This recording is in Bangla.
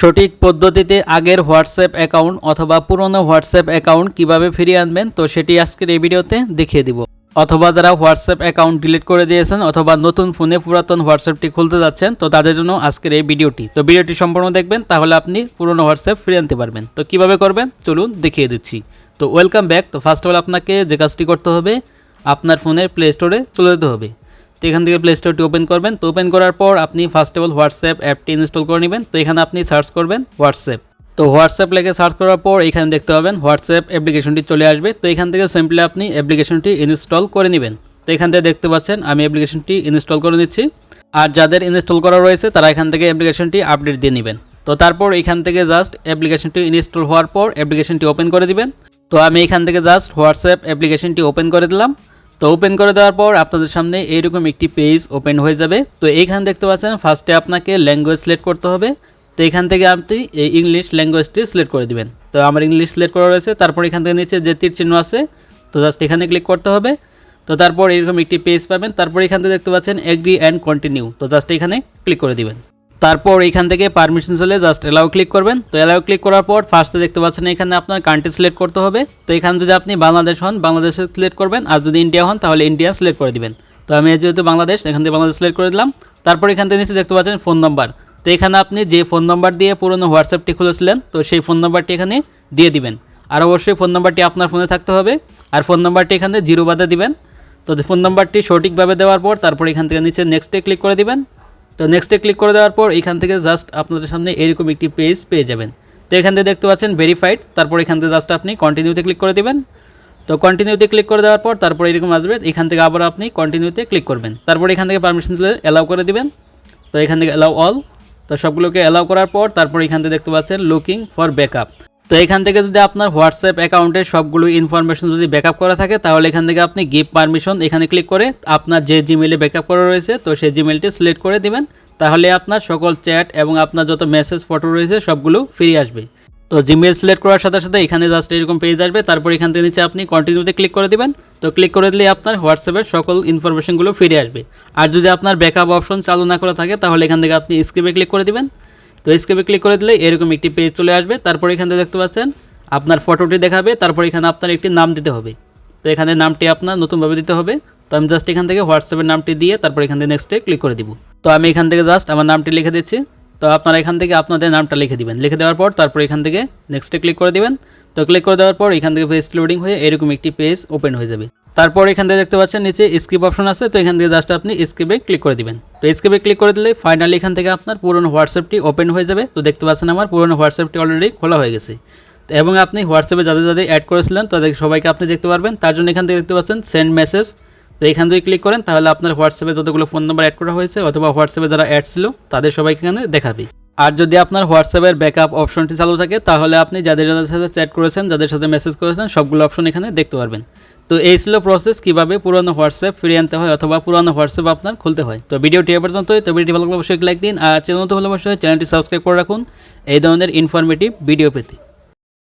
সঠিক পদ্ধতিতে আগের হোয়াটসঅ্যাপ অ্যাকাউন্ট অথবা পুরনো হোয়াটসঅ্যাপ অ্যাকাউন্ট কীভাবে ফিরিয়ে আনবেন, তো সেটি আজকের এই ভিডিওতে দেখিয়ে দিব। অথবা যারা হোয়াটসঅ্যাপ অ্যাকাউন্ট ডিলিট করে দিয়েছেন অথবা নতুন ফোনে পুরাতন হোয়াটসঅ্যাপটি খুলতে যাচ্ছেন, তো তাদের জন্য আজকের এই ভিডিওটি। তো ভিডিওটি সম্পূর্ণ দেখবেন, তাহলে আপনি পুরনো হোয়াটসঅ্যাপ ফিরিয়ে আনতে পারবেন। তো কীভাবে করবেন, চলুন দেখিয়ে দিচ্ছি। তো ওয়েলকাম ব্যাক। তো ফার্স্ট অফ অল আপনাকে যে কাজটি করতে হবে, আপনার ফোনের প্লে স্টোরে চলে যেতে হবে। তো এখান থেকে প্লে স্টোরটি ওপেন করবেন। তো ওপেন করার পর আপনি ফার্স্ট অফ অল হোয়াটসঅ্যাপ অ্যাপটি ইনস্টল করে নেবেন। তো এখানে আপনি সার্চ করবেন হোয়াটসঅ্যাপ তো হোয়াটসঅ্যাপ লেগে সার্চ করার পর এখানে দেখতে পাবেন হোয়াটসঅ্যাপ অ্যাপ্লিকেশনটি চলে আসবে। তো এখান থেকে সিম্পলি আপনি অ্যাপ্লিকেশনটি ইনস্টল করে নেবেন। তো এখান থেকে দেখতে পাচ্ছেন আমি অ্যাপ্লিকেশনটি ইনস্টল করে নিচ্ছি। আর যাদের ইনস্টল করা রয়েছে, তারা এখান থেকে অ্যাপ্লিকেশনটি আপডেট দিয়ে নেবেন। তো তারপর এখান থেকে জাস্ট অ্যাপ্লিকেশনটি ইনস্টল হওয়ার পর অ্যাপ্লিকেশনটি ওপেন করে দিবেন। তো আমি এখান থেকে জাস্ট হোয়াটসঅ্যাপ অ্যাপ্লিকেশনটি ওপেন করে দিলাম। তো ওপেন করে দেওয়ার পর আপনাদের সামনে এইরকম একটি পেজ ওপেন হয়ে যাবে। তো এইখানে দেখতে পাচ্ছেন ফার্স্টে আপনাকে ল্যাঙ্গুয়েজ সিলেক্ট করতে হবে। তো এখান থেকে আপনি এই ইংলিশ ল্যাঙ্গুয়েজটি সিলেক্ট করে দিবেন। তো আমার ইংলিশ সিলেক্ট করা রয়েছে, তারপর এখান থেকে নিচে যে তীর চিহ্ন আছে, তো জাস্ট এখানে ক্লিক করতে হবে। তো তারপর এরকম একটি পেজ পাবেন, তারপর এখান থেকে দেখতে পাচ্ছেন এগ্রি অ্যান্ড কন্টিনিউ তো জাস্ট এখানে ক্লিক করে দিবেন। তারপর এখান থেকে পারমিশন চলে জাস্ট এলাও ক্লিক করবেন। তো এলাও ক্লিক করার পর ফার্স্টে দেখতে পাচ্ছেন এখানে আপনার কান্ট্রি সিলেক্ট করতে হবে। তো এখানে যদি আপনি বাংলাদেশ হন, বাংলাদেশে সিলেক্ট করবেন। আর যদি ইন্ডিয়া হন, তাহলে ইন্ডিয়া সিলেক্ট করে দিবেন। তো আমি যেহেতু বাংলাদেশ, এখান থেকে বাংলাদেশ সিলেক্ট করে দিলাম। তারপর এখান থেকে নিচে দেখতে পাচ্ছেন ফোন নাম্বার তো এখানে আপনি যে ফোন নাম্বার দিয়ে পুরনো হোয়াটসঅ্যাপটি খুলেছিলেন, তো সেই ফোন নাম্বারটি এখানে দিয়ে দিবেন। আর অবশ্যই ফোন নাম্বারটি আপনার ফোনে থাকতে হবে। আর ফোন নাম্বারটি এখানে জিরো বাদে দিবেন। তো ফোন নাম্বারটি সঠিকভাবে দেওয়ার পর তারপর এখান থেকে নিচে নেক্সটে ক্লিক করে দিবেন। তো নেক্সটে ক্লিক করে দেওয়ার পর এখান থেকে জাস্ট আপনাদের সামনে এরকম একটি পেজ পেয়ে যাবেন। তো এখান থেকে দেখতে পাচ্ছেন ভেরিফাইড তারপর এখান থেকে জাস্ট আপনি কন্টিনিউতে ক্লিক করে দিবেন। তো কন্টিনিউতে ক্লিক করে দেওয়ার পর তারপর এরকম আসবে, এখান থেকে আবার আপনি কন্টিনিউতে ক্লিক করবেন। তারপর এখান থেকে পারমিশন অ্যালাউ করে দিবেন। তো এখান থেকে অ্যালাউ অল তো সবগুলোকে অ্যালাউ করার পর তারপর এখান থেকে দেখতে পাচ্ছেন লুকিং ফর ব্যাকআপ তো এখান থেকে যদি আপনার হোয়াটসঅ্যাপ অ্যাকাউন্টের সবগুলো ইনফরমেশন যদি ব্যাকআপ করা থাকে, তাহলে এখান থেকে আপনি গিভ পারমিশন এখানে ক্লিক করে আপনার যে জিমেলে ব্যাকআপ করা রয়েছে, তো সেই জিমেলটি সিলেক্ট করে দিবেন। তাহলে আপনার সকল চ্যাট এবং আপনার যত মেসেজ, ফটো রয়েছে, সবগুলো ফিরে আসবে। তো জিমেল সিলেক্ট করার সাথে সাথে এখানে জাস্ট এরকম পেজ আসবে। তারপর এখান থেকে নিচে আপনি কন্টিনিউতে ক্লিক করে দিবেন। তো ক্লিক করে দিলে আপনার হোয়াটসঅ্যাপের সকল ইনফরমেশনগুলো ফিরে আসবে। আর যদি আপনার ব্যাকআপ অপশন চালু না করা থাকে, তাহলে এখান থেকে আপনি স্ক্রিপে ক্লিক করে দিবেন। তো স্কেপে ক্লিক করে দিলে এরকম একটি পেজ চলে আসবে। তারপর এখান দেখতে পাচ্ছেন, আপনার ফটোটি দেখাবে, তারপর এখানে আপনার একটি নাম দিতে হবে। তো এখানে নামটি আপনার নতুনভাবে দিতে হবে। তো আমি জাস্ট এখান থেকে হোয়াটসঅ্যাপের নামটি দিয়ে তারপর এখান থেকে নেক্সটে ক্লিক করে দিব। তো আমি এখান থেকে জাস্ট আমার নামটি লিখে দিচ্ছি। তো আপনারা এখান থেকে আপনাদের নামটা লিখে দিবেন। লিখে দেওয়ার পর তারপর এখান থেকে নেক্সটে ক্লিক করে দিবেন। তো ক্লিক করে দেওয়ার পর এখান থেকে পেজ লোডিং হয়ে এরকম একটি পেজ ওপেন হয়ে যাবে। তারপর এখান থেকে দেখতে পাচ্ছেন, নিচে স্কিপ অপশন আছে, তো এখান থেকে জাস্ট আপনি স্কিপে ক্লিক করে দিবেন। তো স্কিপে ক্লিক করে দিলে ফাইনালি এখান থেকে আপনার পুরনো হোয়াটসঅ্যাপটি ওপেন হয়ে যাবে। তো দেখতে পাচ্ছেন আমার পুরনো হোয়াটসঅ্যাপটি অলরেডি খোলা হয়ে গেছে। এবং আপনি হোয়াটসঅ্যাপে যাদের যাদের অ্যাড করেছিলেন, তাদের সবাইকে আপনি দেখতে পারবেন। তার জন্য এখান থেকে দেখতে পাচ্ছেন সেন্ড মেসেজ তো এখান থেকে ক্লিক করেন, তাহলে আপনার হোয়াটসঅ্যাপে যতগুলো ফোন নাম্বার অ্যাড করা হয়েছে, অথবা হোয়াটসঅ্যাপে যারা অ্যাড ছিল, তাদের সবাইকে এখানে দেখাবে। আর যদি আপনার হোয়াটসঅ্যাপের ব্যাকআপ অপশনটি চালু থাকে, তাহলে আপনি যাদের যাদের সাথে চ্যাট করেছেন, যাদের সাথে মেসেজ করেছেন, সবগুলো অপশন এখানে দেখতে পারবেন। তো এই ছিল প্রসেস কীভাবে পুরনো হোয়াটসঅ্যাপ ফিরিয়ে আনতে হয় অথবা পুরনো হোয়াটসঅ্যাপ আপনার খুলতে হয়। তো ভিডিওটি এ পর্যন্তই তো ভিডিওটি ভালো অবশ্যই লাইক দিন, আর চ্যানেল তো ভালো অবশ্যই চ্যানেলটি সাবস্ক্রাইব করে রাখুন। এই ধরনের ইনফরমেটিভ ভিডিও পেতে।